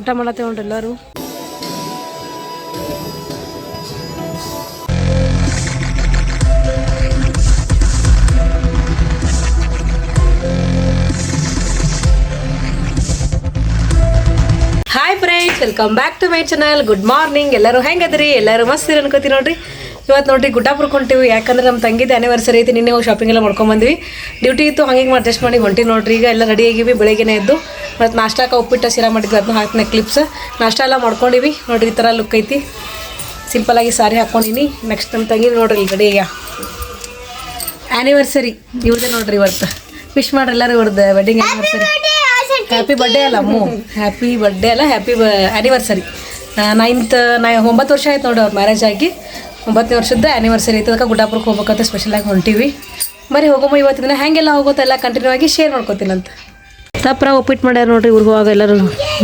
ಊಟ ಮಾಡತ್ತೆ ಉಂಟು ಎಲ್ಲರೂ hi friends welcome back to my channel good morning ಎಲ್ಲರೂ ಹೆಂಗದ್ರಿ ಎಲ್ಲರೂ ಮಸ್ತ್ ಅನ್ಕೋತೀವಿ ನೋಡ್ರಿ. ಇವತ್ತು ನೋಡ್ರಿ ಗುಡ್ಡಾಪುರಕ್ಕೆ ಹೊಂಟಿವಿ. ಯಾಕಂದ್ರೆ ನಮ್ಮ ತಂಗಿದ ಆ್ಯನಿವರ್ಸರಿ ಐತಿ, ನಿನ್ನೆ ಹೋಗಿ ಶಾಪಿಂಗ್ ಎಲ್ಲ ಮಾಡ್ಕೊಂಬಂದ್ವಿ ಡ್ಯೂಟಿ ಇತ್ತು ಹಂಗೆ ಹಿಂಗೆ ಅಡ್ಜಸ್ಟ್ ಮಾಡಿ ಹೊಂಟಿ ನೋಡ್ರಿ. ಈಗ ಎಲ್ಲ ರೆಡಿ ಆಗಿವಿ, ಬೆಳಗ್ಗೆನೇ ಎದ್ದು. ಮತ್ತು ನಾಷ್ಟಾಕ ಉಪ್ಪಿಟ್ಟು ಶಿರಾ ಮಾಡಿದ್ವಿ ಅದನ್ನ ಹಾಕ್ತೀನಿ ಕ್ಲಿಪ್ಸ್ ನಾಷ್ಟ ಎಲ್ಲ ಮಾಡ್ಕೊಂಡಿವಿ. ನೋಡ್ರಿ, ಈ ಥರ ಲುಕ್ ಐತಿ. ಸಿಂಪಲಾಗಿ ಸಾರಿ ಹಾಕ್ಕೊಂಡಿನಿ ನೆಕ್ಸ್ಟ್ ನಮ್ಮ ತಂಗಿ ನೋಡ್ರಿ ರೆಡಿ ಈಗ. ಆ್ಯನಿವರ್ಸರಿ ಇವ್ರದೇ ನೋಡ್ರಿ ಇವತ್ತು ವಿಶ್ ಮಾಡ್ರಿ ಎಲ್ಲರೂ ಇವ್ರದ್ದು ವೆಡ್ಡಿಂಗ್ ಆ್ಯನಿವರ್ಸರಿ ಹ್ಯಾಪಿ ಬರ್ಡೇ ಅಲ್ಲ, ಅಮ್ಮು. ಹ್ಯಾಪಿ ಬರ್ಡೇ ಅಲ್ಲ ಹ್ಯಾಪಿ ಆ್ಯನಿವರ್ಸರಿ ನೈನ್ತ್ ನೈ ಒಂಬತ್ತು ವರ್ಷ ಆಯ್ತು ನೋಡಿ ಅವ್ರ ಮ್ಯಾರೇಜ್ ಆಗಿ. ಒಂಬತ್ತನೇ ವರ್ಷದ ಆ್ಯನಿವರ್ಸರಿ ಐತೆ ಅದಕ್ಕೆ ಗುಡ್ಡಾಪುರಕ್ಕೆ ಹೋಗ್ಬೇಕಂತ ಸ್ಪೆಷಲಾಗಿ ಹೊಂಟೀವಿ. ಬರೀ ಹೋಗಮ್ಮ ಇವತ್ತಿನ ಹೋಗುತ್ತೋ ಎಲ್ಲ ಕಂಟಿನ್ಯೂ ಆಗಿ ಶೇರ್ ಮಾಡ್ಕೊತೀನಂತ. ತಪ್ಪರ ಒಪ್ಪಿಟ್ಟು ಮಾಡ್ಯಾರ ನೋಡ್ರಿ ಇವ್ರಿಗೆ ಹೋಗ ಎಲ್ಲರೂ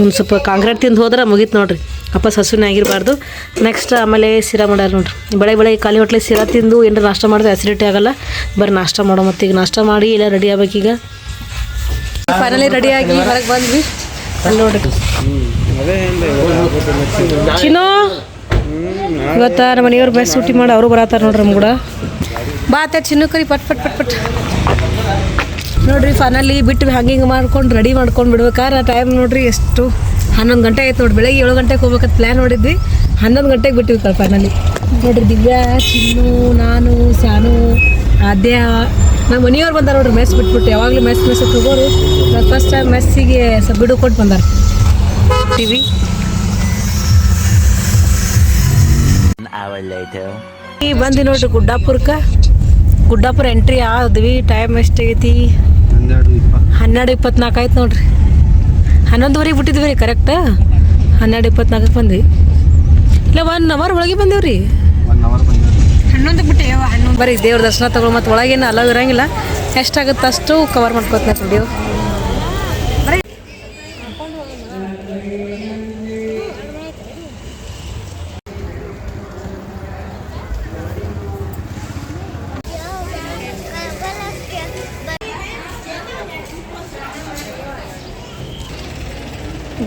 ಒಂದು ಸ್ವಲ್ಪ ಕಾಂಕ್ರೀಟ್ ತಿಂದು ಹೋದ್ರೆ ಮುಗೀತು ನೋಡ್ರಿ. ಅಪ್ಪ ಸಸುನೇ ಆಗಿರಬಾರ್ದು. ನೆಕ್ಸ್ಟ್ ಆಮೇಲೆ ಸಿರಾ ಮಾಡ್ಯಾರ ನೋಡ್ರಿ. ಬಳೆ ಬೆಳೆ ಖಾಲಿ ಹೊಟ್ಲೆ ಸಿರಾ ತಿಂದು ಏನಾರ ನಾಷ್ಟ ಮಾಡಿದ್ರೆ ಆ್ಯಸಿಡಿಟಿ ಆಗಲ್ಲ. ಬರೀ ನಾಷ್ಟ ಮಾಡೋ ಮತ್ತು ಈಗ ನಾಷ್ಟ ಮಾಡಿ ಇಲ್ಲ ರೆಡಿ ಆಗ್ಬೇಕೀಗ ಫೈನಲಿ ರೆಡಿಯಾಗಿ ಆಗಿ ಹೊರಗೆ ಬಂದ್ವಿ. ಅಲ್ಲಿ ನೋಡ್ರಿ. ಚಿನ್ನೋ ಇವತ್ತ ನಮ್ಮ ಮನೆಯವ್ರು ಬೆಸ್ಟ್ ಸೂಟಿ ಮಾಡಿ ಅವರು ಬರತ್ತಾರ ನೋಡ್ರಿ ನಮ್ಮ ಕೂಡ. ಬಾ ಅತ್ತೆ ಚಿನ್ನು ಕರಿ ಪಟ್ ಪಟ್ ಪಟ್ ಪಟ್. ನೋಡ್ರಿ ಫೈನಲಿ ಬಿಟ್ಟು ಹಂಗೆ ಹಿಂಗೆ ಮಾಡ್ಕೊಂಡು ರೆಡಿ ಮಾಡ್ಕೊಂಡು ಬಿಡ್ಬೇಕಾದ್ರೆ ಟೈಮ್ ನೋಡ್ರಿ ಎಷ್ಟು ಹನ್ನೊಂದು ಗಂಟೆ ಆಯ್ತು ನೋಡಿ ಬೆಳಗ್ಗೆ ಏಳು ಗಂಟೆಗೆ ಹೋಗ್ಬೇಕಂತ ಪ್ಲ್ಯಾನ್ ನೋಡಿದ್ವಿ ಹನ್ನೊಂದು ಗಂಟೆಗೆ ಬಿಟ್ಟಿವಿ ಫೈನಲಿ ನೋಡ್ರಿ ದಿವ್ಯಾ ಚಿನ್ನು ನಾನು ಸ್ಯಾನು ಆದ್ಯ. ನಮ್ಮ ಮನೆಯವ್ರು ಬಂದಾರ ನೋಡ್ರಿ ಮೆಸ್ ಬಿಟ್ಬಿಟ್ಟು. ಯಾವಾಗಲೂ ಮೆಸ್ ಮೆಸ್ ಹೋಗೋರು ಫಸ್ಟ್ ಟೈಮ್ ಮೆಸ್ಸಿಗೆ ಸ್ವಲ್ಪ ಬಿಡು ಕೊಟ್ಟು ಬಂದಾರ. ಟಿವಿ. Later. ಈ ಬಂದು ನೋಡ್ರಿ ಗುಡ್ಡಾಪುರಕ್ಕೆ ಗುಡ್ಡಾಪುರ ಎಂಟ್ರಿ ಆದ್ವಿ ಟೈಮ್ ಎಷ್ಟಾಗೈತಿ ಹನ್ನೆರಡು ಇಪ್ಪತ್ನಾಲ್ಕು ಆಯ್ತು ನೋಡ್ರಿ. ಹನ್ನೊಂದುವರೆಗೆ ಬಿಟ್ಟಿದ್ವಿ ರೀ ಕರೆಕ್ಟ್ ಹನ್ನೆರಡು ಇಪ್ಪತ್ನಾಲ್ಕಕ್ಕೆ ಬಂದ್ವಿ. ಇಲ್ಲ ಒನ್ ಅವರ್ ಒಳಗೆ ಬಂದೇವು ರೀ ಹನ್ನೊಂದಕ್ಕೆ ಬಿಟ್ಟೆ ಹನ್ನೊಂದು ಬರೀ ದೇವ್ರ ದರ್ಶನ ತಗೊಳ್ ಮತ್ತು ಒಳಗೇನು ಅಲವ್ ಇರಂಗಿಲ್ಲ. ಎಷ್ಟಾಗುತ್ತೆ ಅಷ್ಟು ಕವರ್ ಮಾಡ್ಕೊತ ವಿಡಿಯೋ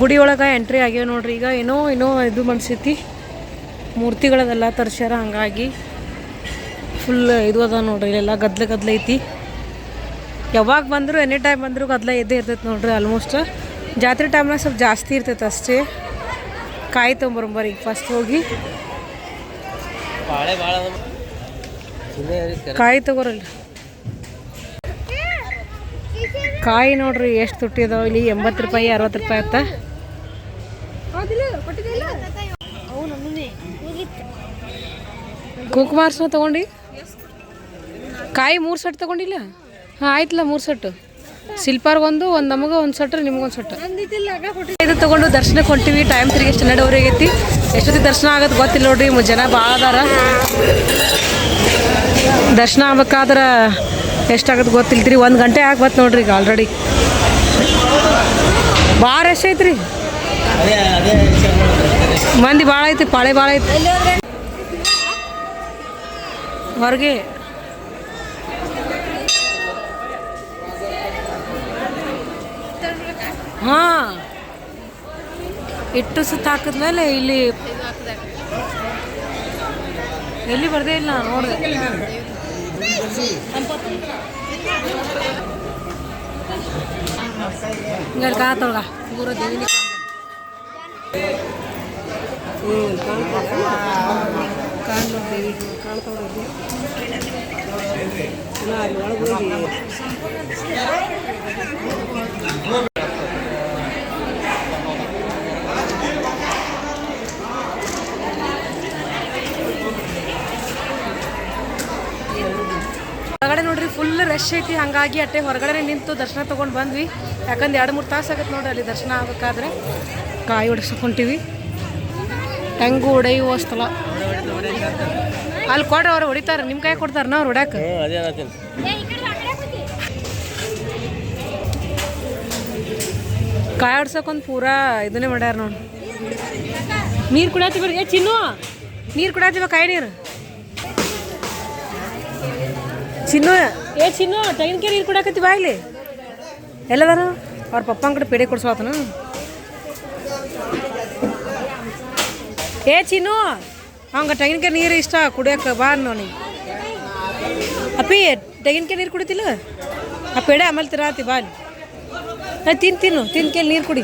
ಗುಡಿ ಒಳಗೆ ಎಂಟ್ರಿ ಆಗ್ಯಾವ ನೋಡ್ರಿ. ಈಗ ಏನೋ ಏನೋ ಇದು ಮನ್ಸೈತಿ. ಮೂರ್ತಿಗಳದೆಲ್ಲ ತರ್ಸ್ಯಾರ ಹಂಗಾಗಿ. ಫುಲ್ ಇದು ಅದ ನೋಡ್ರಿ, ಇಲ್ಲೆಲ್ಲ ಗದ್ಲ ಗದ್ಲ ಐತಿ. ಯಾವಾಗ ಬಂದರೂ ಎನಿ ಟೈಮ್ ಬಂದರೂ ಗದ್ಲ ಇದ್ದೇ ಇರ್ತೈತೆ ನೋಡ್ರಿ ಆಲ್ಮೋಸ್ಟ್ ಜಾತ್ರೆ ಟೈಮ್ನಾಗ ಸ್ವಲ್ಪ ಜಾಸ್ತಿ ಇರ್ತೈತೆ ಅಷ್ಟೇ. ಕಾಯಿ ತೊಗೊಂಬರಂಬರಿ ಈಗ ಫಸ್ಟ್ ಹೋಗಿ. ಕಾಯಿ ತಗೋರಲ್ರಿ. ಕಾಯಿ ನೋಡ್ರಿ, ಎಷ್ಟು ತುಟ್ಟಿ ಅದಾವ ಇಲ್ಲಿ? ಎಂಬತ್ತು ರೂಪಾಯಿ, ಅರವತ್ತು ರೂಪಾಯಿ ಕುಕುಮಾರ್ಸ್ನ ತಗೊಂಡು? ಕಾಯಿ ಮೂರು ಸೆಟ್ ತಗೊಂಡಿಲ್ಲ? ಹಾಂ, ಆಯ್ತಲ್ಲ ಮೂರು ಸೆಟ್ಟು ಶಿಲ್ಪಾರ್ಗೆ ಒಂದು ಒಂದು ನಮಗೆ ಒಂದು ಸೆಟ್ ನಿಮ್ಗೊಂದು ಸೆಟ್. ಇದು ತೊಗೊಂಡು ದರ್ಶನಕ್ಕೆ ಹೊಂಟಿವಿ ಟೈಮ್ ತಿರುಗಿ ಎಷ್ಟು ಹನ್ನೆರಡುವರೆಗೆ ಐತಿ. ಎಷ್ಟೊತ್ತಿಗೆ ದರ್ಶನ ಆಗೋದು ಗೊತ್ತಿಲ್ಲ ನೋಡ್ರಿ ಜನ ಭಾಳ ಅದಾರ. ದರ್ಶನ ಆಗ್ಬೇಕಾದ್ರೆ ಎಷ್ಟಾಗತ್ತೆ ಗೊತ್ತಿಲ್ತ್ರಿ ಒಂದು ಗಂಟೆ ಆಗ್ಬತ್ತು ನೋಡ್ರಿ ಈಗ ಆಲ್ರೆಡಿ ಭಾಳ ರಶ್ ಐತ್ರಿ. ಮಂದಿ ಭಾಳ ಐತಿ ಪಾಳೆ ಭಾಳ ಐತಿ ಹೊರಗೆ. ಹಾಂ. ಇಟ್ಟು ಸುತ್ತ ಹಾಕಿದ್ಮೇಲೆ ಇಲ್ಲಿ ಎಲ್ಲಿ ಬರ್ದೇ ಇಲ್ಲ ನೋಡ್ದೆ. ಹಿಂಗೆ ಕಾಣತ್ತೊಳಗ ಪೂರ ದೇವಿನಿ ಕಾಣ್ತಾವ್ರಿ ಅಲ್ಲಿ ಹೊರಗಡೆ ನೋಡ್ರಿ ಫುಲ್ ರಶ್ ಐತಿ. ಹಂಗಾಗಿ ಅಟ್ಟೆ ಹೊರಗಡೆ ನಿಂತು ದರ್ಶನ ತೊಗೊಂಡು ಬಂದ್ವಿ. ಯಾಕಂದ್ರೆ ಎರಡು ಮೂರು ತಾಸು ಆಗತ್ತೆ ನೋಡ್ರಿ ಅಲ್ಲಿ ದರ್ಶನ ಆಗ್ಬೇಕಾದ್ರೆ ಕಾಯಿ ಹೊಡಿಸ್ಕೊಂತೀವಿ. ಹೆಂಗು ಹೊಡೆಯುವ ಸ್ಥಳ ಅಲ್ಲಿ ಕೊಡ್ರಿ ಅವ್ರು ಹೊಡಿತಾರೆ. ನಿಮ್ಮ ಕೈ ಕೊಡ್ತಾರೆ ನಾವು ಹೊಡ್ಯಾಕ. ಕಾಯಿ ಆಡ್ಸಕ್ಕೊಂದು ಪೂರಾ ಇದನ್ನೇ ಮಾಡ್ಯಾರ ನೋಡಿ. ನೀರು ಕುಡಿಯತ್ತೀವಿ ಏ ಚಿನ್ನು ನೀರು ಕುಡಿಯತ್ತೀವ ಕಾಯಿ ನೀರು. ಚಿನ್ನು ಏ ಚಿನ್ನು ತೆಂಗಿನಕಾಯಿ ನೀರು ಕುಡಾಕತಿ ಬಾ ಇಲ್ಲಿ. ಎಲ್ಲದಾನು ಅವ್ರ ಪಪ್ಪನ ಕಡೆ ಪೇಡೆ ಕೊಡ್ಸೋತನ ಏ ಚಿನ್ನು ಅವಂಗ ತೆಂಗಿನಕಾಯಿ ನೀರು ಇಷ್ಟ ಕುಡಿಯೋಕೆ ಬಾ ನೋಡಿ ಅಪ್ಪಿ ತೆಂಗಿನಕಾಯಿ ನೀರು ಕುಡಿತಿಲ್ಲ? ಆ ಪೇಡೆ ಆಮೇಲೆ ತಿರಾತಿ ಬಾ ಅಲ್ಲಿ. ತಿನ್ ತಿನ್ನು ತಿನ್ಕೇಳಿ ನೀರು ಕುಡಿ.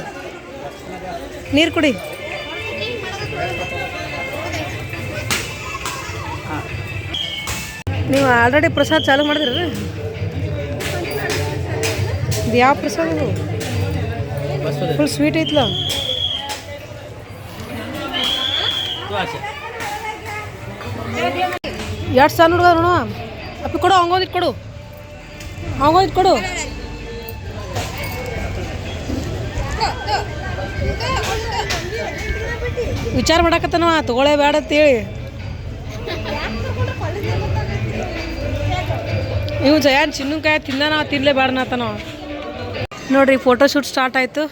ನೀರು ಕುಡಿ. ನೀವು ಆಲ್ರೆಡಿ ಪ್ರಸಾದ ಚಾಲು ಮಾಡಿದ್ರಿ ಇದು ಯಾವ ಪ್ರಸಾದ ಫುಲ್ ಸ್ವೀಟ್ ಐತ್ಲ? ಎಷ್ಟು ಸಣ್ಣ ಹುಡುಗ ನೋಡು. ಅಪ್ಪಿ ಕೊಡು ಹಂಗೋದ್ ಕೊಡು. ಹಂಗೋದ್ ಕೊಡು. ವಿಚಾರ ಮಾಡಕತ್ತನವ ತಗೊಳ್ಳೇ ಬೇಡ ಅಂತೇಳಿ. ಇವು ಜಯಾನ್ ಚಿನ್ನಕಾಯಿ ತಿನ್ನ ತಿನ್ಲೇ ಬೇಡನತನವ ನೋಡ್ರಿ ಫೋಟೋ ಶೂಟ್ ಸ್ಟಾರ್ಟ್ ಆಯಿತು.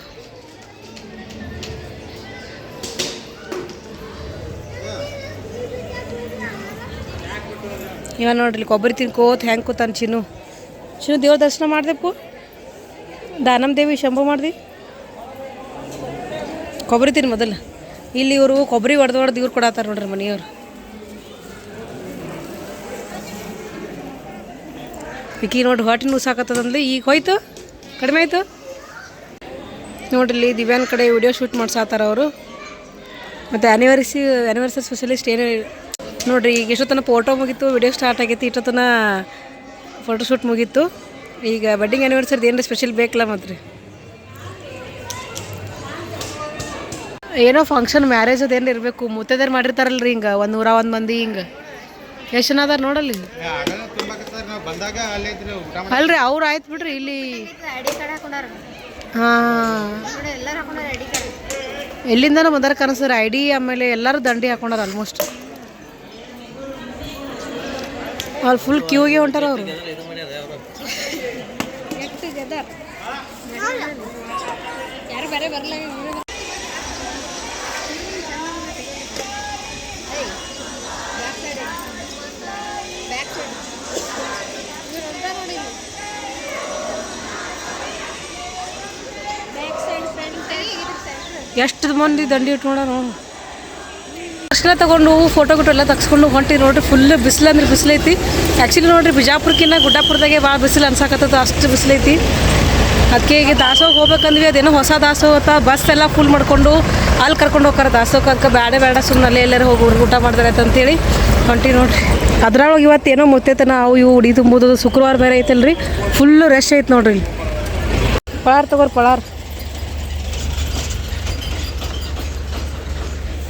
ಇವ ನೋಡ್ರಿ ಕೊಬ್ಬರಿ ತಿನ್ಕೋತ ಹೆಂಗೆ ಕೂತಾನ ಚಿನ್ನು. ಚಿನ್ನು ದೇವ್ರ ದರ್ಶನ ಮಾಡ್ದೆಪ್ಪು ದಾನಮ್ ದೇವಿ ಶಂಭು ಮಾಡ್ದಿ. ಕೊಬ್ಬರಿ ತಿನ್ ಮೊದಲು. ಇಲ್ಲಿ ಇವರು ಕೊಬ್ಬರಿ ಹೊಡೆದು ಹೊಡೆದು ಇವ್ರು ಕೊಡತ್ತಾರ ನೋಡ್ರಿ ಮನೆಯವರು. ವಿಕಿ ನೋಡ್ರಿ ಹೊಟ್ಟೆ ನುಸಾಕತ್ತದಂದ್ಲಿ ಈಗ ಹೋಯ್ತು? ಕಡಿಮೆ ಆಯ್ತು? ನೋಡ್ರಿ ದಿವ್ಯಾನ್ ಕಡೆ ವಿಡಿಯೋ ಶೂಟ್ ಮಾಡ್ಸಾತಾರ ಅವರು. ಮತ್ತು ಆ್ಯನಿವರ್ಸಿ ಆ್ಯನಿವರ್ಸರಿ ಸ್ಪೆಷಲಿಸ್ಟ್ ಏನೇ ನೋಡ್ರಿ, ಈಗ ಎಷ್ಟೊತ್ತನ ಫೋಟೋ ಮುಗೀತು ವಿಡಿಯೋ ಸ್ಟಾರ್ಟ್ ಆಗೈತಿ, ಇಷ್ಟೊತ್ತನ ಫೋಟೋ ಶೂಟ್ ಮುಗೀತು. ಈಗ ವೆಡ್ಡಿಂಗ್ ಆ್ಯನಿವರ್ಸರಿದು ಏನು ಸ್ಪೆಷಲ್ ಬೇಕಲ್ಲ ಮತ್ತು ರೀ ಏನೋ ಫಂಕ್ಷನ್ ಮ್ಯಾರೇಜ್ ಅದೇನು ಇರಬೇಕು ಮುತ್ತೈದಾರು ಮಾಡಿರ್ತಾರಲ್ಲ ರೀ ಹಿಂಗೆ, ಒಂದು ನೂರ ಒಂದು ಮಂದಿ ಹಿಂಗೆ. ಎಷ್ಟು ಜನ ಅದಾರ ನೋಡಲ್ಲಿ? ಅಲ್ರಿ, ಅವ್ರು ಆಯ್ತು ಬಿಡ್ರಿ ಇಲ್ಲಿ. ಹಾಂ. ಎಲ್ಲಿಂದನೂ ಬಂದಾರ ಕನಸ್ತಾರೆ ಐ ಡಿ ಆಮೇಲೆ ಎಲ್ಲರೂ ದಂಡಿ ಹಾಕೊಂಡಾರ ಆಲ್ಮೋಸ್ಟ್ ಅವ್ರು ಫುಲ್ ಕ್ಯೂಗೆ ಹೊಂಟಾರ ಅವರು. ಎಷ್ಟು ಮಂದಿ ದಂಡಿ ಇಟ್ಕೊಂಡಾರ ನೋಡು ದರ್ಶನ ತಗೊಂಡು ಫೋಟೋ ಗಿಟೋ ಎಲ್ಲ ತಗ್ಸ್ಕೊಂಡು ಹೊಂಟಿ ನೋಡ್ರಿ ಫುಲ್ ಬಿಸಿಲು ಅಂದ್ರೆ ಬಿಸಿಲೈತಿ ಆ್ಯಕ್ಚುಲಿ ನೋಡ್ರಿ ಬಿಜಾಪುರಕ್ಕಿಂತ ಗುಡ್ಡಾಪುರದಾಗೆ ಭಾಳ ಬಿಸಿಲು ಅನ್ಸಾಕತ್ತದ, ಅಷ್ಟು ಬಿಸಿಲೈತಿ ಅದಕ್ಕೆ ಈಗ ದಾಸೋಗ ಹೋಗ್ಬೇಕಂದ್ವಿ, ಅದೇನೋ ಹೊಸ ದಾಸೋಗ ಬಸ್ ಎಲ್ಲ ಫುಲ್ ಮಾಡ್ಕೊಂಡು ಅಲ್ಲಿ ಕರ್ಕೊಂಡು ಹೋಗ್ತಾರೆ ದಾಸೋಗ ಅದಕ್ಕೆ ಬೇಡ ಬೇಡ ಸುಮ್ಮನೆ ಅಲ್ಲೇ ಎಲ್ಲರೂ ಹೋಗಿ ಊಟ ಮಾಡ್ತಾರೆ ಅಂತೇಳಿ ಹೊಂಟಿ ನೋಡ್ರಿ. ಅದ್ರೊಳಗೆ ಏನೋ ಮುತ್ತೈತನ, ಅವು ಇವು ಉಡಿ ತುಂಬುದು ಶುಕ್ರವಾರ ಬೇರೆ ಐತಲ್ರಿ. ಫುಲ್ ರಶ್ ಐತೆ ನೋಡ್ರಿ. ಪಳಾರ್ ತಗೋರಿ, ಪಳಾರ್.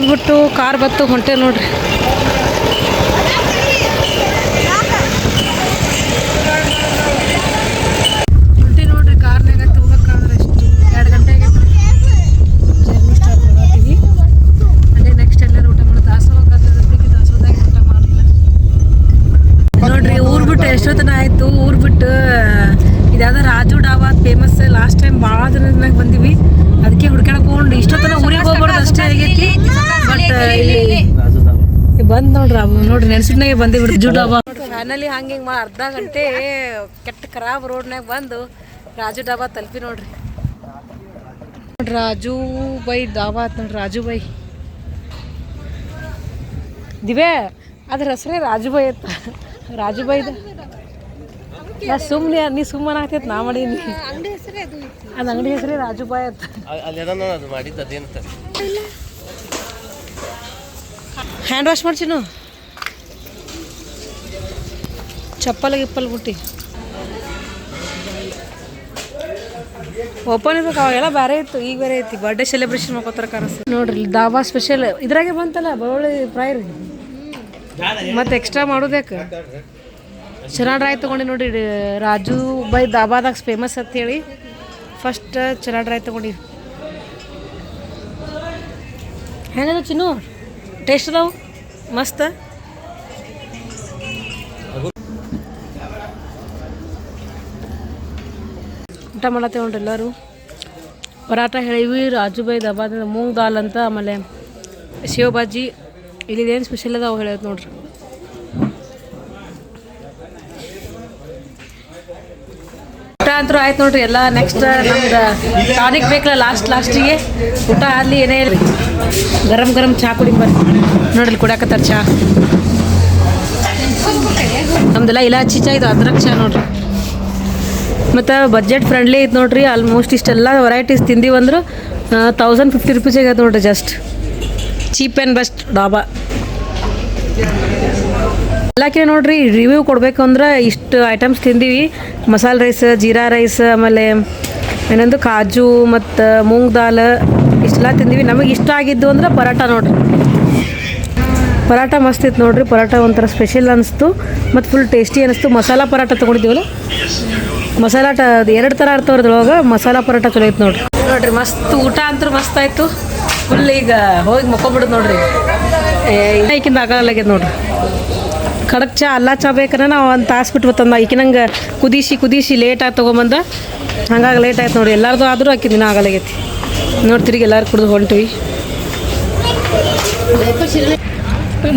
ಬಿಟ್ಟು ಕಾರ್ ಬತ್ತು ಹೊಂಟೆ ಬಿಟ್ಟು ಇದಾದ Raju dhaba famous last time ಭಾಳ ದಿನದಾಗ ಬಂದಿವಿ. ಅದಕ್ಕೆ ಹುಡ್ಕಾಡಕ್ ಹೋಗೊಂಡು ಇಷ್ಟೊತ್ತನ ಊರಿಗೆ ಹೋಗ್ಬಾರ್ದು ಅಷ್ಟೇ ಆಗೈತಿ. ಬಟ್ ಇಲ್ಲಿ ಬಂದ್ ನೋಡ್ರಿ ಅವು ನೋಡ್ರಿ ನೆನ್ಸಿಟ್ನಾಗೆ ಬಂದಿ ಬಿಡ್ರಿ ಜೂ ಡಾಬಾ ಫೈನಲಿ ಹಂಗೆ ಹಿಂಗೆ ಅರ್ಧ ಗಂಟೆ ಕೆಟ್ಟ ಖರಾಬ್ ರೋಡ್ನಾಗ ಬಂದು ರಾಜು ಡಾಬಾ ತಲುಪಿ ನೋಡ್ರಿ ನೋಡ್ರಿ. ರಾಜು ಬೈ ಡಾಬಾ ಆತ್ ನೋಡ್ರಿ ರಾಜು ಬೈ. ದಿವ್ಯಾ ಅದ್ರ ಹೆಸರೇ ರಾಜು ಬೈ ಅಂತ. ರಾಜು ಬೈದು ನಾ ಸುಮ್ಮನೆ ನೀ ಸುಮ್ಮನೆ ಆಗ್ತೈತೆ ನಾ ಮಾಡೀನಿ ಅದು ಅದು ಅಂಗಡಿ ಹೆಸರೇ ರಾಜು ಬಾಯ್ ಅಂತ ಅಲ್ಲಿ ಅದು ಮಾಡಿದ್ದು ಹ್ಯಾಂಡ್ ವಾಶ್ ಮಾಡ್ಸಿನು ಚಪ್ಪಲ್ ಗಿಪ್ಪಲ್ ಬಿಟ್ಟು. ಓಪನ್ ಇರ್ಬೇಕು ಅವಾಗೆಲ್ಲ ಬೇರೆ ಇತ್ತು ಈಗ ಬೇರೆ ಐತಿ. ಬರ್ಡೇ ಸೆಲೆಬ್ರೇಷನ್ ಮಾಡ್ಕೋತಾರ ಕಾಣಿಸ್ತು ನೋಡ್ರಿ ಇಲ್ಲಿ ದಾಬಾ ಸ್ಪೆಷಲ್ ಇದ್ರಾಗೆ ಬಂತಲ್ಲ ಬರೋಳಿ ಫ್ರೈ ರೀ ಮತ್ತೆ ಎಕ್ಸ್ಟ್ರಾ ಮಾಡೋದ್ಯಾಕೆ? ಚೆನ್ನಾಗಿ ಡ್ರೈ ತೊಗೊಂಡು ನೋಡಿ ರಾಜು ಬೈ ದಾಬಾದಾಗ ಫೇಮಸ್ ಅಂತ ಹೇಳಿ. ಫಸ್ಟ್ ಚಲಾ ಡ್ರೈ ತೊಗೊಂಡಿ. ಹೆಂಗದ ಚಿನ್ನು? ಟೇಸ್ಟ್ ಅದಾವು? ಮಸ್ತ್? ಊಟ ಮಾಡತ್ತೇವೆ ನೋಡ್ರಿ ಎಲ್ಲರೂ. ಪರಾಟ ಹೇಳಿವಿ, ರಾಜು ಬೈ ದಾಬಾದ ಮೂಂಗ್ ದಾಲ್ ಅಂತ, ಆಮೇಲೆ ಶಿವಬಾಜಿ. ಬಾಜಿ ಇಲ್ಲಿ ಏನು ಸ್ಪೆಷಲ್ ಅದಾವ ಹೇಳೋದು ನೋಡ್ರಿ. ಅಂತೂ ಆಯ್ತು ನೋಡ್ರಿ, ಎಲ್ಲ ನೆಕ್ಸ್ಟ್ ನಮ್ದು ಟಾನಿಕ್ ಬೇಕಲ್ಲ ಲಾಸ್ಟ್ ಲಾಸ್ಟಿಗೆ ಊಟ ಅಲ್ಲಿ ಏನೇ ಇರಲಿ. ಗರಂ ಗರಂ ಚಹಾ ಕುಡಿ ಬರ್ರಿ. ನೋಡ್ರಿ, ಕುಡಿಯಾಕತ್ತಾರ ಚಹಾ ನಮ್ದೆಲ್ಲ ಇಲಾಚಿ ಚಾ ಇದು ಅದ್ರಕ್ ಚಹಾ ನೋಡ್ರಿ. ಮತ್ತು ಬಜೆಟ್ ಫ್ರೆಂಡ್ಲಿ ಐತೆ ನೋಡ್ರಿ ಆಲ್ಮೋಸ್ಟ್ ಇಷ್ಟೆಲ್ಲ ವೆರೈಟೀಸ್ ತಿಂದಿವಂದ್ರೆ ತೌಸಂಡ್ ಫಿಫ್ಟಿ ರುಪೀಸ್ ಆಗೈತೆ ನೋಡ್ರಿ just cheap and best dhaba. ಎಲ್ಲಕ್ಕೆ ನೋಡ್ರಿ ರಿವ್ಯೂ ಕೊಡಬೇಕು ಅಂದ್ರೆ ಇಷ್ಟು ಐಟಮ್ಸ್ ತಿಂದೀವಿ. ಮಸಾಲೆ ರೈಸ್ ಜೀರಾ ರೈಸ್ ಆಮೇಲೆ ಏನಂದು ಕಾಜು ಮತ್ತು ಮೂಂಗ್ ದಾಲ್ ಇಷ್ಟೆಲ್ಲ ತಿಂದೀವಿ. ನಮಗೆ ಇಷ್ಟ ಆಗಿದ್ದು ಅಂದ್ರೆ ಪರೋಟ ನೋಡ್ರಿ. ಪರಾಟ ಮಸ್ತ್ ಇತ್ತು ನೋಡ್ರಿ. ಪರಾಟ ಒಂಥರ ಸ್ಪೆಷಲ್ ಅನಿಸ್ತು. ಮತ್ತು ಫುಲ್ ಟೇಸ್ಟಿ ಅನಿಸ್ತು. ಮಸಾಲ ಪರಾಟ ತೊಗೊಂಡಿದ್ದೀವಲ್ಲ? ಮಸಾಲ ಟ ಎರಡು ಥರ ಅದ್ರೊಳಗೆ. ಮಸಾಲ ಪರೋಟ ಚಲೋ ಐತೆ ನೋಡ್ರಿ. ನೋಡ್ರಿ, ಮಸ್ತ್ ಊಟ ಅಂತೂ ಮಸ್ತ್ ಆಯಿತು. ಫುಲ್ ಈಗ ಹೋಗಿ ಮಕ್ಕೊಬಿಡುದು ನೋಡ್ರಿ. ಆಗಲ್ಲ ಆಗ್ಯದ ನೋಡ್ರಿ. ಖಡಕ್ ಚಾ, ಅಲ್ಲ ಚಾ ಬೇಕಂದ್ರೆ ನಾವು ಒಂದು ತಾಸು ಬಿಟ್ಟು ಬತ್ತಂದ. ಈಕಿ ನಂಗೆ ಕುದಿಸಿ ಕುದಿಸಿ ಲೇಟಾಗಿ ತೊಗೊಂಬಂದ. ಹಂಗಾಗಿ ಲೇಟ್ ಆಯ್ತು ನೋಡಿ ಎಲ್ಲರದು ಆದರೂ ಆಕಿ ದಿನ ಆಗಲಾಗೈತಿ. ನೋಡಿ ಎಲ್ಲರೂ ಎಲ್ಲಾರು ಕುಡ್ದು ಹೊಂಟಿವಿ.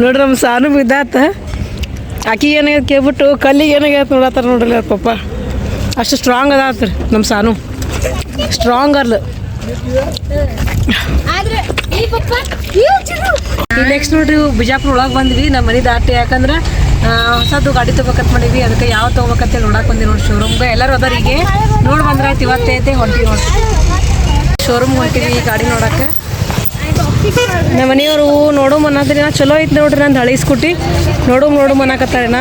ನೋಡ್ರಿ ನಮ್ಮ ಸಾನು ಬಿದ್ದಾತ. ಆಕಿ ಏನಾಗೈತೆ ಕೇಳ್ಬಿಟ್ಟು ಕಲ್ಲಿಗೆ ಏನಾಗೈತೆ ನೋಡತ್ತಾರ ನೋಡ್ರಿ ಪಪ್ಪ ಅಷ್ಟು ಸ್ಟ್ರಾಂಗ್ ಅದಾತ್ರಿ ನಮ್ಮ ಸಾನು. Strong earl. ನೆಕ್ಸ್ಟ್ ನೋಡ್ರಿ ಬಿಜಾಪುರ ಒಳಗೆ ಬಂದ್ವಿ. ನಮ್ಮ ಮನೆ ದಾಟಿ ಯಾಕಂದ್ರೆ ಆ, ಹೊಸದು ಗಾಡಿ ತೊಗೋಬೇಕಂತ ಮಾಡೀವಿ ಅದಕ್ಕೆ ಯಾವ ತಗೋಬೇಕಂತ ನೋಡಕ್ ಬಂದಿವಿ ನೋಡಿ ಶೋರೂಮ್ಗೆ ಎಲ್ಲರೂ ಅದರಿಗೆ ಈಗ ನೋಡಿ ಬಂದ್ರೆ ಆಯ್ತು ಇವತ್ತೈತೆ ಹೊಂಟಿವಿ ನೋಡಿ. ಶೋರೂಮ್ ಹೊಂಟಿವಿ ಈ ಗಾಡಿ ನೋಡಕ್ಕೆ. ನಮ್ಮ ಮನೆಯವರು ನೋಡು ಅನ್ನೋದ್ರಿ ನಾ ಚಲೋ ಐತೆ ನೋಡ್ರಿ ನಂದು ಹಳಿ ಸ್ಕೂಟಿ. ನೋಡು ನೋಡು ಅನ್ನಕತ್ತಾರೇನ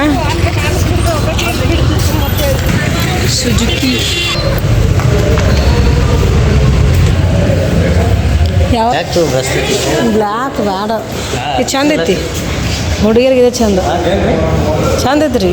ಸುಜುಕಿ. ಯಾವ ಬ್ಲ್ಯಾಕ್ ಬೇಡ ಇದು ಚಂದ ಐತಿ ಹುಡುಗಿಯರಿಗೆ ಇದೆ ಚಂದ ಚಂದ ಐತಿ ರೀ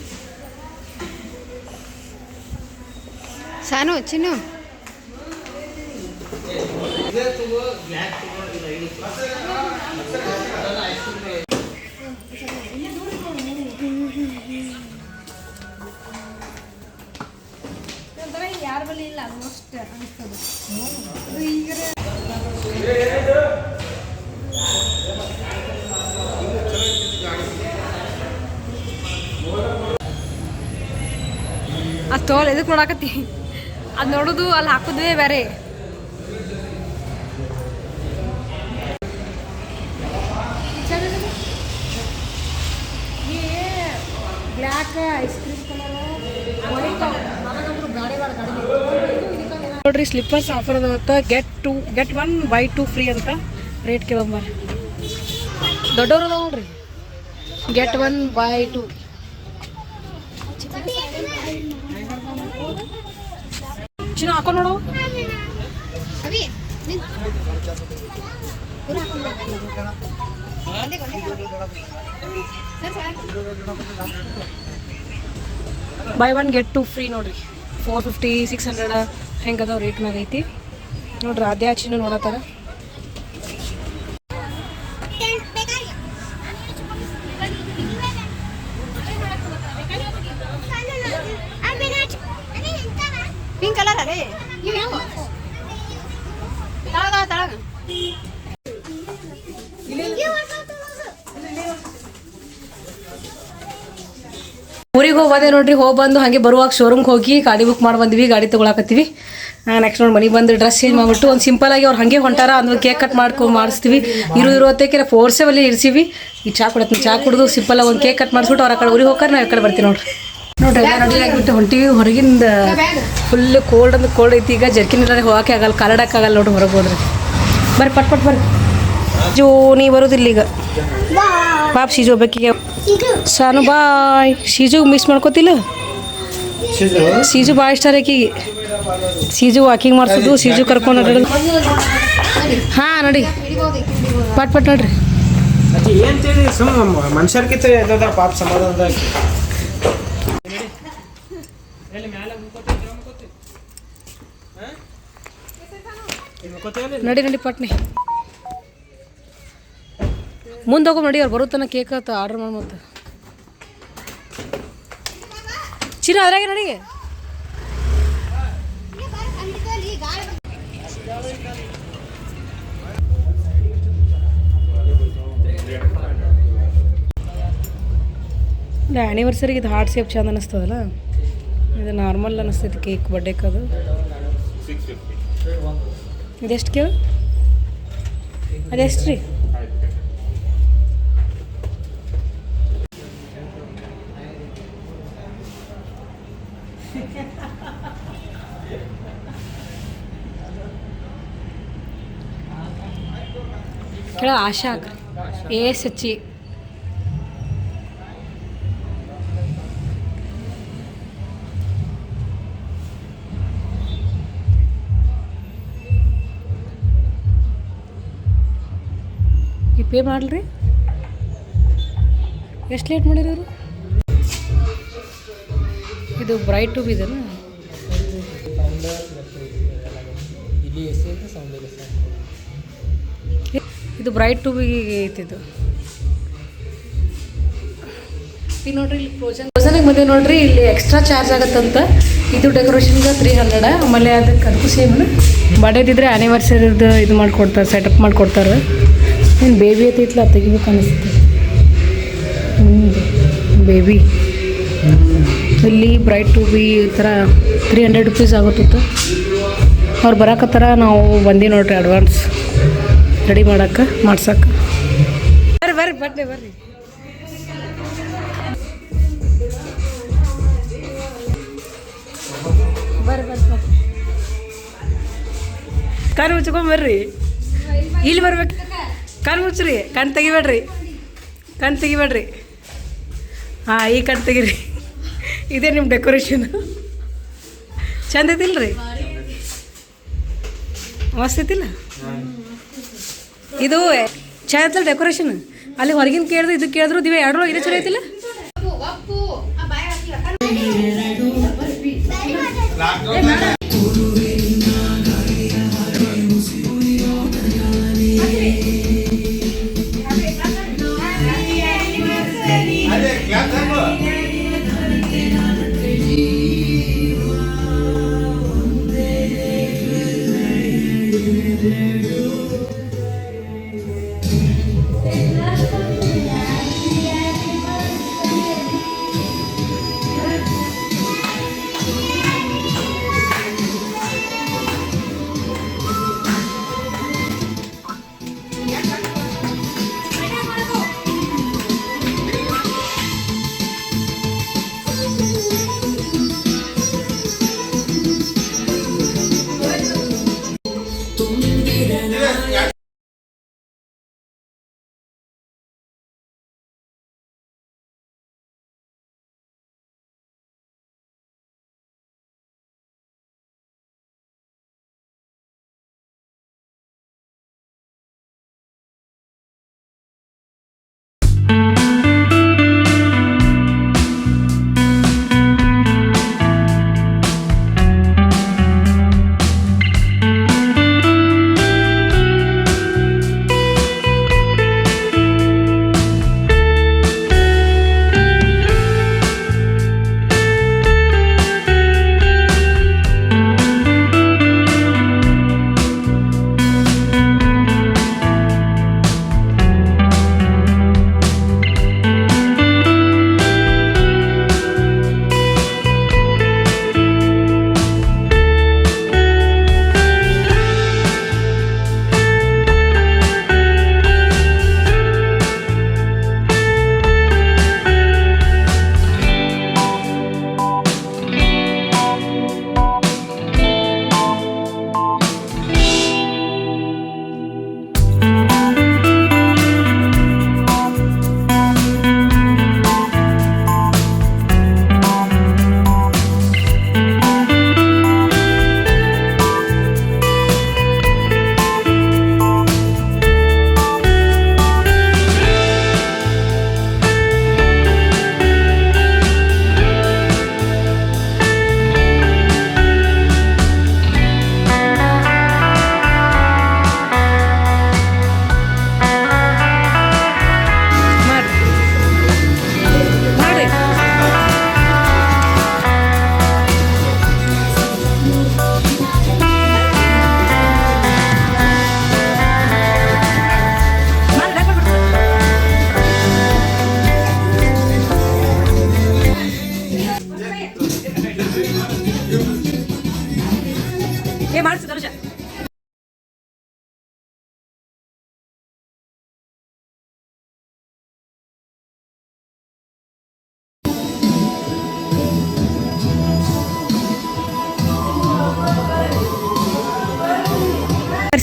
ಸಾನು ಚಿನ್ನು. ಯಾರ ಬಳಿ ಇಲ್ಲ ಆಲ್ಮೋಸ್ಟ್ ಅನಿಸ್ತದೆ. ಅದು ತೋಲ್ ಎದಕ್ಕೆ ನೋಡಾಕತ್ತಿ? ಅದು ನೋಡೋದು ಅಲ್ಲಿ ಹಾಕೋದೇ ಬೇರೆ ಬ್ಲ್ಯಾಕ್ ಐಸ್ ಕ್ರೀಮ್ ನೋಡ್ರಿ ಸ್ಲಿಪ್ಪರ್ಸ್ ಆಫರ್ ಅದ ಅಂತ. Get two get one buy two free ಅಂತ ರೇಟ್ ಕೇಳಂಬಾರ ದೊಡ್ಡವ್ರು ಅದಾವ ನೋಡ್ರಿ. ಗೆಟ್ ಒನ್ ಬೈ ಟು ಚಿನ್ನ ಹಾಕೋ ನೋಡು. Buy one get two free ನೋಡ್ರಿ. ಫೋರ್ ಫಿಫ್ಟಿ ಸಿಕ್ಸ್ ಹಂಡ್ರೆಡ್ ಹೆಂಗೆ ಅದಾವ ರೇಟ್ನಾಗ ಐತಿ ನೋಡ್ರಿ ಚಿನ್ನ ನೋಡತ್ತಾರ ಪಿಂಕ್ ಕಲರ್ ಅದೇ ತಳಗ ತಳಗ ಊರಿಗೆ ಹೋಗೋದೆ ನೋಡ್ರಿ, ಹೋಗಿ ಬಂದು ಹಾಗೆ ಬರುವಾಗ ಶೋರೂಮ್ಗೆ ಹೋಗಿ ಗಾಡಿ ಬುಕ್ ಮಾಡಿ ಬಂದ್ವಿ, ಗಾಡಿ ತೊಗೊಳಕತ್ತೀವಿ. ನೆಕ್ಸ್ಟ್ ನೋಡಿ ಮನೆಗೆ ಬಂದು ಡ್ರೆಸ್ ಚೇಂಜ್ ಮಾಡಿಬಿಟ್ಟು ಒಂದು ಸಿಂಪಲ್ ಆಗಿ ಅವ್ರು ಹಾಗೆ ಹೊಂಟಾರ ಅಂದ್ರೆ ಕೇಕ್ ಕಟ್ ಮಾಡ್ಕೊಂಡು ಮಾಡಿಸ್ತೀವಿ. ಇರು ಫೋರ್ಸ್ ಒಲೆ ಇರಿಸಿವಿ. ಈ ಚಾ ಕೊಡತ್ತೆ ಚಾ ಕುಡಿದು ಸಿಂಪಲ್ ಒಂದು ಕೇಕ್ ಕಟ್ ಮಾಡಿಸ್ಬಿಟ್ಟು ಅವ್ರ ಆ ಕಡೆ ಊರಿಗೆ ಹೋಗ್ತಾರೆ, ನಾವು ಈ ಕಡೆ ಬರ್ತೀವಿ ನೋಡ್ರಿ. ನೋಡ್ರಿ ಎಲ್ಲ ರೆಡಿ ಆಗಿಬಿಟ್ಟು ಹೊಂಟಿವಿ, ಹೊರಗಿಂದ ಫುಲ್ ಕೋಲ್ಡ್ ಅಂದ್ರೆ ಕೋಲ್ಡ್ ಐತಿ, ಈಗ ಜರ್ಕಿನ್ ಹೋಗಕ್ಕೆ ಆಗಲ್ಲ ಕಾಲಡಕ್ಕಾಗಲ್ಲ ನೋಡ್ರಿ ಹೊರಗೆ ಹೋದ್ರೆ. ಬರ್ರಿ, ಪಟ್ ಪಟ್ ಬರ್ರಿ. ಜೂ, ನೀ ಬರೋದಿಲ್ಲ ಈಗ. ಪಾಪ್ ಸೀಜು ಹೋಗ್ಬೇಕೀಗ ಸಾನು ಬಾಯ್. ಸೀಜು ಮಿಸ್ ಮಾಡ್ಕೋತಿಲ್ಲ? ಸೀಜು ಭಾಳ ಇಷ್ಟ ಆಕಿಗೆ. ಸೀಜು ವಾಕಿಂಗ್ ಮಾಡ್ಸೋದು ಸೀಜು ಕರ್ಕೊಂಡು ಅಡ್ಡಾಡೋದು ಹಾಂ ನೋಡಿ. ಪಟ್ ಪಟ್ ನೋಡ್ರಿ. ಮನುಷ್ಯರ್ಕಿಂತ ಪಾಪ ನಡಿ ನಡಿ ಪಟ್ನಿ. ಮುಂದೆ ಹೋಗೋ ನಡಿ, ಅವ್ರು ಬರುತ್ತಾನ ಕೇಕ್ ಆತ ಆರ್ಡ್ರ್ ಮಾಡಿ ಮತ್ತೆ. ಚಿರ ಅದ್ರಾಗೆ ನಡಿ. ಆ್ಯನಿವರ್ಸರಿಗೆ ಇದು ಹಾರ್ಟ್ ಶೇಪ್ ಚಂದ ಅನ್ನಿಸ್ತದಲ್ಲ ಇದು ನಾರ್ಮಲ್ ಅನ್ನಿಸ್ತೈತಿ ಕೇಕ್ ಬರ್ಡೇಕ್ ಇದೆಷ್ಟು ಕೇಳು? ಅದೆಷ್ಟು ರೀ ಕೇಳ ಆಶಾ ಏ ಸಚ್ಚಿ ಈ ಪೇ ಮಾಡ್ರಿ ಎಷ್ಟು ಲೇಟ್ ಮಾಡಿರಿ ಇವರು ಇದು ಬ್ರೈಟ್ ಟೂಬ್ ಇದೆ ಇದು ಬ್ರೈಟ್ ಟೂಬಿಗೆ ಐತಿದು. ಈಗ ನೋಡ್ರಿ ಇಲ್ಲಿ ಪ್ರೋಜನ್ ಪ್ರೋಜನಿಗೆ ಬಂದೀವಿ ನೋಡ್ರಿ ಇಲ್ಲಿ ಎಕ್ಸ್ಟ್ರಾ ಚಾರ್ಜ್ ಆಗತ್ತಂತ. ಇದು ಡೆಕೋರೇಷನ್ಗೆ ತ್ರೀ ಹಂಡ್ರೆಡ್ ಆಮೇಲೆ ಅದಕ್ಕೆ ಅದಕ್ಕೂ ಸೇಮ್ ಬಡೇದಿದ್ರೆ ಆ್ಯನಿವರ್ಸರಿದು ಇದು ಮಾಡಿಕೊಡ್ತಾರೆ ಸೆಟಪ್ ಮಾಡಿಕೊಡ್ತಾರೆ. ಏನು ಬೇಬಿ ಐತಿತ್ಲ ತೆಗಿಬೇಕು ಅನಿಸುತ್ತೆ ಬೇಬಿ ಇಲ್ಲಿ ಬ್ರೈಟ್ ಟು ಬಿ ಈ ಥರ ತ್ರೀ ಹಂಡ್ರೆಡ್ ರುಪೀಸ್ ಆಗುತ್ತಿತ್ತು. ಅವ್ರು ಬರಾಕತ್ತಾರ ನಾವು ಬಂದಿ ನೋಡ್ರಿ ಅಡ್ವಾನ್ಸ್ ರೆಡಿ ಮಾಡಕ್ಕೆ ಮಾಡ್ಸಕ್ಕೆ ಬರ್ರಿ ಬರ್ರಿ ಬರ್ರಿ ಬರ್ರಿ. ಬರ್ರಿ ಕಣ್ಣು ಮುಚ್ಕೊಂಬರ್ರಿ ಇಲ್ಲಿ ಬರ್ಬೇಕು. ಕಾರ್ ಮುಚ್ಚ್ರಿ, ಕಣ್ ತೆಗಿಬೇಡ್ರಿ. ಕಣ್ ತೆಗಿಬೇಡ್ರಿ. ಹಾಂ, ಈ ಕಣ್ ತೆಗೀರಿ. ಇದೇ ನಿಮ್ಮ ಡೆಕೋರೇಷನ್ ಚಂದ ಐತಿಲ್ಲ ರೀ ಮಸ್ತ್ ಐತಿಲ್ಲ ಇದು ಚಂದ ಡೆಕೋರೇಷನ್ ಅಲ್ಲಿ ಹೊರಗಿನ ಕೇಳಿದ್ರು ಇದು ಕೇಳಿದ್ರು ದಿವೆ ಎರಡು ಇದೇ ಚಲೋ ಐತಿಲ್ಲ? ಲಾಕ್ಡೌನ್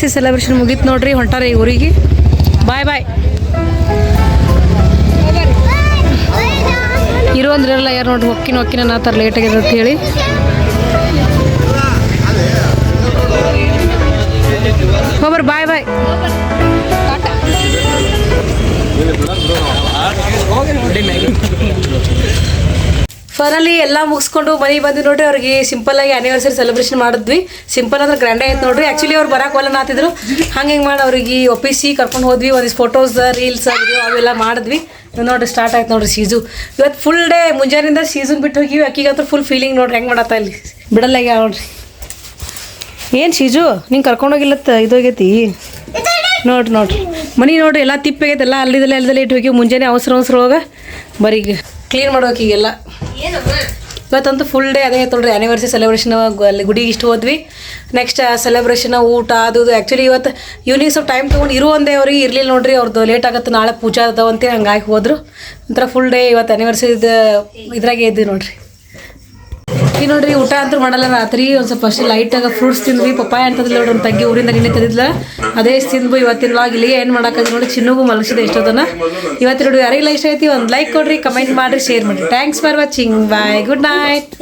ಆ್ಯನಿವರ್ಸರಿ ಸೆಲೆಬ್ರೇಷನ್ ಮುಗೀತು ನೋಡ್ರಿ ಹೊಂಟಾರ ಈ ಊರಿಗೆ. ಬಾಯ್ ಬಾಯ್ ಇರೋ ಅಂದ್ರಲ್ಲ ಯಾರು ನೋಡ್ರಿ ಹೊಕ್ಕಿನ ಹೊಕ್ಕಿನ ನಾತಾರ ಲೇಟ್ ಆಗಿದೆ ಅಂತ ಹೇಳಿ. ಹೋಗ್ಬರ್ ಬಾಯ್ ಬಾಯ್ ಫೈನಲಿ ಎಲ್ಲ ಮುಗಿಸ್ಕೊಂಡು ಮನೆಗೆ ಬಂದು ನೋಡ್ರಿ, ಅವ್ರಿಗೆ ಸಿಂಪಲ್ ಆಗಿ ಆನಿವರ್ಸರಿ ಸೆಲೆಬ್ರೇಷನ್ ಮಾಡಿದ್ವಿ. ಸಿಂಪಲ್ ಅಂದ್ರೆ ಗ್ರ್ಯಾಂಡ್ ಆಯ್ತು ನೋಡ್ರಿ. ಆ್ಯಕ್ಚುಲಿ ಅವ್ರು ಬರಕ್ಕೆ ನಾತಿದ್ರು ಹಂಗೆ ಹಿಂಗೆ ಮಾಡಿ ಅವ್ರಿಗೆ ಒಪ್ಪಿಸಿ ಕರ್ಕೊಂಡು ಹೋದ್ವಿ. ಒಂದಿಷ್ಟು ಫೋಟೋಸ್ ರೀಲ್ಸ್ ವಿಡಿಯೋ ಅವೆಲ್ಲ ಮಾಡಿದ್ವಿ. ನೋಡ್ರಿ ಸ್ಟಾರ್ಟ್ ಆಯ್ತು ನೋಡ್ರಿ ಸೀಸು ಇವತ್ತು ಫುಲ್ ಡೇ ಮುಂಜಾನಿಂದ ಸೀಸನ್ ಬಿಟ್ಟು ಹೋಗಿ ಅಕ್ಕಿಗಂತೂ ಫುಲ್ ಫೀಲಿಂಗ್ ನೋಡ್ರಿ. ಹೆಂಗೆ ಮಾಡತ್ತ ಇಲ್ಲಿ? ಬಿಡಲ್ಲ ನೋಡ್ರಿ. ಏನು ಸೀಜು? ನಿಂಗೆ ಕರ್ಕೊಂಡೋಗಿಲ್ಲತ್ತ ಇದೋಗೈತಿ ನೋಡ್ರಿ ನೋಡ್ರಿ. ಮನೆ ನೋಡ್ರಿ, ಎಲ್ಲ ತಿಪ್ಪಾಗೈತೆ, ಎಲ್ಲ ಅಲ್ಲಿದಲ್ಲ ಅಲ್ಲದಲ್ಲೇ ಇಟ್ಟು ಹೋಗಿ ಮುಂಜಾನೆ ಅವಸರ ಅವಸರ ಹೋಗ. ಬರೀ ಕ್ಲೀನ್ ಮಾಡ್ಬೇಕು ಈಗೆಲ್ಲ. ಇವತ್ತಂತೂ ಫುಲ್ ಡೇ ಅದೇ ನೋಡ್ರಿ ಆ್ಯನಿವರ್ಸರಿ ಸೆಲೆಬ್ರೇಷನ್ ಅಲ್ಲಿ ಗುಡಿಗೆ ಇಷ್ಟು ಹೋದ್ವಿ. ನೆಕ್ಸ್ಟ್ ಸೆಲೆಬ್ರೇಷನ್ ಊಟ ಅದು ಆ್ಯಕ್ಚುಲಿ ಇವತ್ತು ಈವ್ನಿಂಗ್ ಸ್ವಲ್ಪ ಟೈಮ್ ತೊಗೊಂಡು ಇರು ಒಂದೇ ಅವ್ರಿಗೆ ಇರಲಿಲ್ಲ ನೋಡ್ರಿ ಅವ್ರದ್ದು ಲೇಟ್ ಆಗುತ್ತೆ, ನಾಳೆ ಪೂಜಾ ಅದಾವಂತೆ, ಹಂಗಾಗಿ ಹೋದ್ರು. ಒಂಥರ ಫುಲ್ ಡೇ ಇವತ್ತು ಆ್ಯನಿವರ್ಸರಿದು ಇದ್ರಾಗೆ ಇದ್ವಿ ನೋಡ್ರಿ. ಈ ನೋಡ್ರಿ, ಊಟ ಅಂತೂ ಮಾಡಲ್ಲ, ರಾತ್ರಿ ಒಂದು ಸ್ವಲ್ಪ ಅಷ್ಟು ಲೈಟಾಗಿ ಫ್ರೂಟ್ಸ್ ತಿಂದ್ವಿ, ಪಪ್ಪಾಯ ಅಂತಂದ್ರೆ ನೋಡ್ರಿ, ಒಂದು ತಂಗಿ ಊರಿಂದ ನಿನ್ನೆ ತಂದಿದ್ಲ ಅದೇ ತಿಂದು ಇವತ್ತಿನ ಲಾಗ್ ಇಲ್ಲಿಗೆ ಏನು ಮಾಡೋಕ್ಕಾಗಿ ನೋಡಿ ಚಿನ್ನಗೂ ಮಲಗಿಸಿದೆ ಎಷ್ಟೋದನ್ನ ಇವತ್ತು ನೋಡಿ ಯಾರಿಗೆಲ್ಲ ಇಷ್ಟ ಐತಿ, ಒಂದು ಲೈಕ್ ಕೊಡ್ರಿ ಕಮೆಂಟ್ ಮಾಡಿರಿ ಶೇರ್ ಮಾಡಿರಿ. Thanks for watching bye good night